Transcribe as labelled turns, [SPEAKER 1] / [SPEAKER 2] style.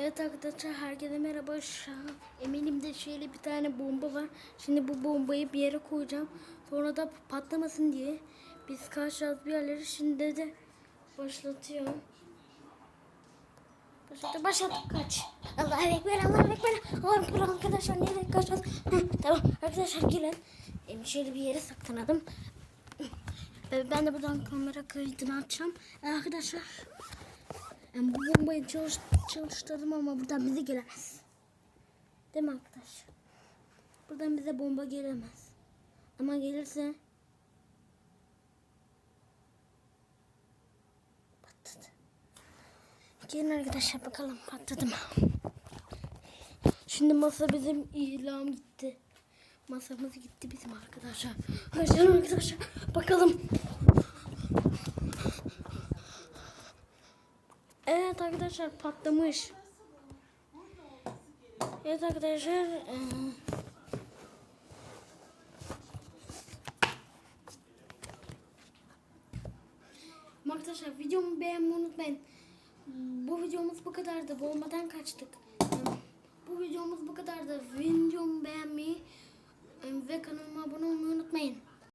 [SPEAKER 1] Evet arkadaşlar herkese merhaba. Şu an Emilimde şöyle bir tane bomba var. Şimdi bu bombayı bir yere koyacağım. Sonra da patlamasın diye. Biz kaçacağız bir yerlere. Şimdi de başlatıyorum. Başladı başladı kaç. Allah ekber Allah ekber. Allah ekber arkadaşlar nereye kaçacağız? Tamam arkadaşlar gelin. Em, şöyle bir yere saklanalım. Ben de buradan kamera kaydını açacağım. Arkadaşlar yani bu bombayı çalış, çalıştırdım ama buradan bize gelemez. Değil mi arkadaş? Buradan bize bomba gelemez. Ama gelirse patladı. Gelin arkadaşlar bakalım patladı mı? Şimdi masa bizim ilam gitti. Masamız gitti bizim arkadaşlar. Hadi arkadaşlar bakalım. Evet arkadaşlar patlamış. Evet arkadaşlar. Arkadaşlar videomu beğenmeyi unutmayın. Bu videomuz bu kadardı. Bombadan kaçtık. Bu videomuz bu kadardı. Videomu beğenmeyi